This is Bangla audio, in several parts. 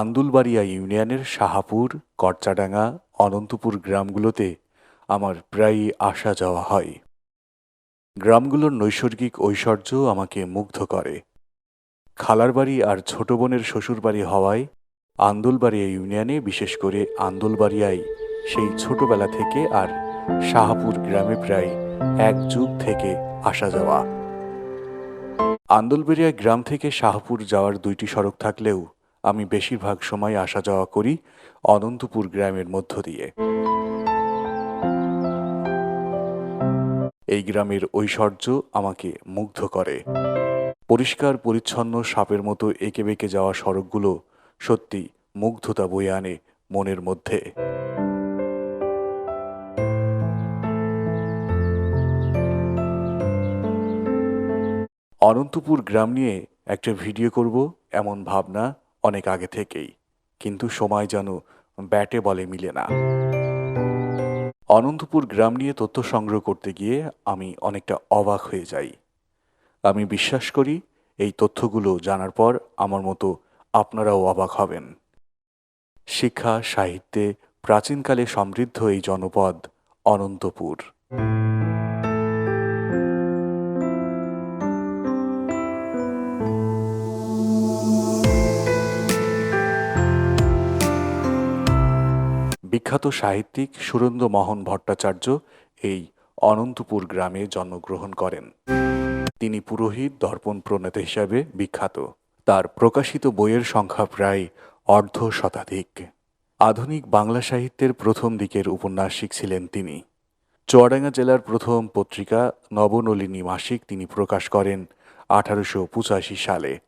আন্দুলবাড়িয়া ইউনিয়নের শাহাপুর কচ্চাডাঙ্গা অনন্তপুর গ্রামগুলোতে আমার প্রায়ই আসা যাওয়া হয়। গ্রামগুলোর নৈসর্গিক ঐশ্বর্য আমাকে মুগ্ধ করে। খালার বাড়ি আর ছোট বোনের শ্বশুরবাড়ি হওয়ায় আন্দুলবাড়িয়া ইউনিয়নে বিশেষ করে আন্দুলবাড়িয়ায় সেই ছোটবেলা থেকে আর শাহাপুর গ্রামে প্রায় এক যুগ থেকে আসা যাওয়া। আন্দুলবেড়িয়া গ্রাম থেকে শাহপুর যাওয়ার দুইটি সড়ক থাকলেও আমি বেশিরভাগ সময় আসা যাওয়া করি অনন্তপুর গ্রামের মধ্য দিয়ে। এই গ্রামের ঐশ্বর্য আমাকে মুগ্ধ করে। পরিষ্কার, পরিচ্ছন্ন, সাপের মতো এঁকে বেঁকে যাওয়া সড়কগুলো সত্যি মুগ্ধতা বয়ে আনে মনের মধ্যে। অনন্তপুর গ্রাম নিয়ে একটা ভিডিও করব, এমন ভাবনা অনেক আগে থেকেই। কিন্তু সময় যেন ব্যাটে বলে মিলে না। অনন্তপুর গ্রাম নিয়ে তথ্য সংগ্রহ করতে গিয়ে আমি অনেকটা অবাক হয়ে যাই। আমি বিশ্বাস করি, এই তথ্যগুলো জানার পর আমার মতো আপনারাও অবাক হবেন। শিক্ষা, সাহিত্যে প্রাচীনকালে সমৃদ্ধ এই জনপদ অনন্তপুর। বিখ্যাত সাহিত্যিক সুরেন্দ্র মোহন ভট্টাচার্য এই অনন্তপুর গ্রামে জন্মগ্রহণ করেন। তিনি পুরোহিত, দর্পণ প্রণেতা হিসাবে বিখ্যাত। তার প্রকাশিত বইয়ের সংখ্যা প্রায় অর্ধ শতাধিক। আধুনিক বাংলা সাহিত্যের প্রথম দিকের উপন্যাসিক ছিলেন তিনি। চুয়াডাঙ্গা জেলার প্রথম পত্রিকা নবনলিনী মাসিক তিনি প্রকাশ করেন আঠারোশো পঁচাশি সালে।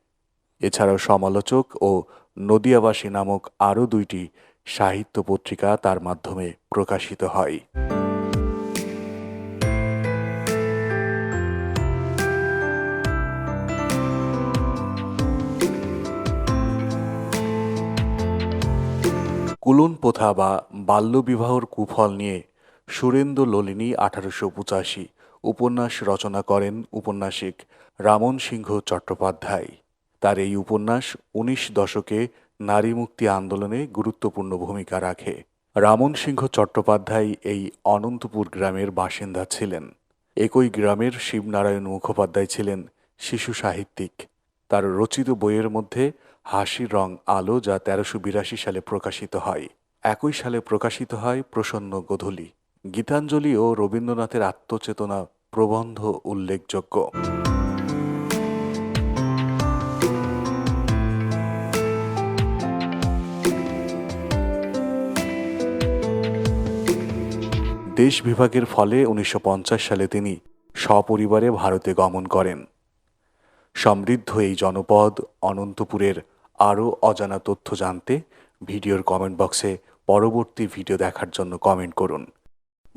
এছাড়াও সমালোচক ও নদিয়াবাসী নামক আরও দুইটি সাহিত্য পত্রিকা তার মাধ্যমে প্রকাশিত হয়। কুলন প্রথা বা বাল্যবিবাহর কুফল নিয়ে সুরেন্দ্র ললিনী আঠারোশো পঁচাশি উপন্যাস রচনা করেন উপন্যাসিক রামন সিংহ চট্টোপাধ্যায়। তার এই উপন্যাস উনিশ দশকে নারী মুক্তি আন্দোলনে গুরুত্বপূর্ণ ভূমিকা রাখে। রামন সিংহ চট্টোপাধ্যায় এই অনন্তপুর গ্রামের বাসিন্দা ছিলেন। একই গ্রামের শিবনারায়ণ মুখোপাধ্যায় ছিলেন শিশু সাহিত্যিক। তার রচিত বইয়ের মধ্যে হাসির রং আলো যা তেরোশো বিরাশি সালে প্রকাশিত হয়। একই সালে প্রকাশিত হয় প্রসন্ন গোধূলি। গীতাঞ্জলি ও রবীন্দ্রনাথের আত্মচেতনা প্রবন্ধ উল্লেখযোগ্য। দেশ বিভাগের ফলে উনিশশো পঞ্চাশ সালে তিনি সপরিবারে ভারতে গমন করেন। সমৃদ্ধ এই জনপদ অনন্তপুরের আরও অজানা তথ্য জানতে ভিডিওর কমেন্ট বক্সে পরবর্তী ভিডিও দেখার জন্য কমেন্ট করুন।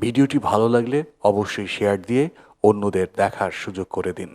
ভিডিওটি ভালো লাগলে অবশ্যই শেয়ার দিয়ে অন্যদের দেখার সুযোগ করে দিন।